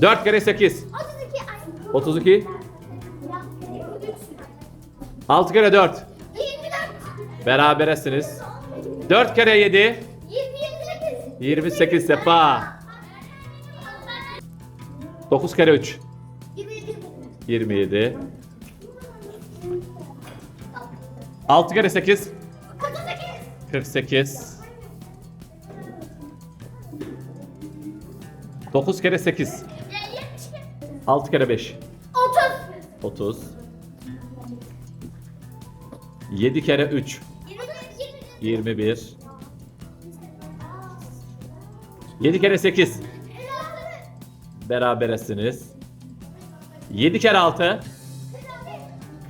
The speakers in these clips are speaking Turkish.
4 kere 8. 32 ay. 32. 6 kere 4. 24. Beraberesiniz. 4 kere 7. 28. 28 sefa. 9 kere 3. 27. 27. 6 kere 8. 48. 48. 9 kere 8. 72. 6 kere 5. 30. 30. 7 kere 3. 21. 7 kere 8. Beraberesiniz. 7 kere 6.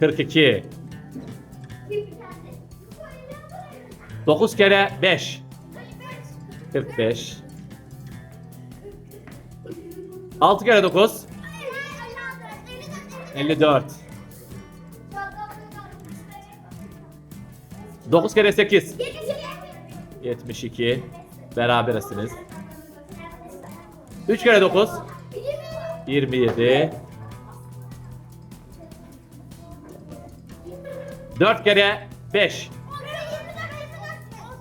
42. 9 kere 5. 45. 6 kere 9. 54. 9 kere 8. 72. Beraberesiniz. 3 kere 9. 27. 4 kere 5.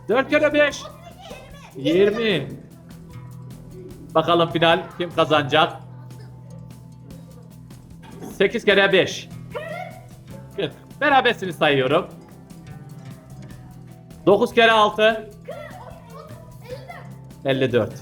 4 kere 5. 20. Bakalım final kim kazanacak? 8 kere 5. 40. Berabersiniz sayıyorum. 9 kere 6. 54.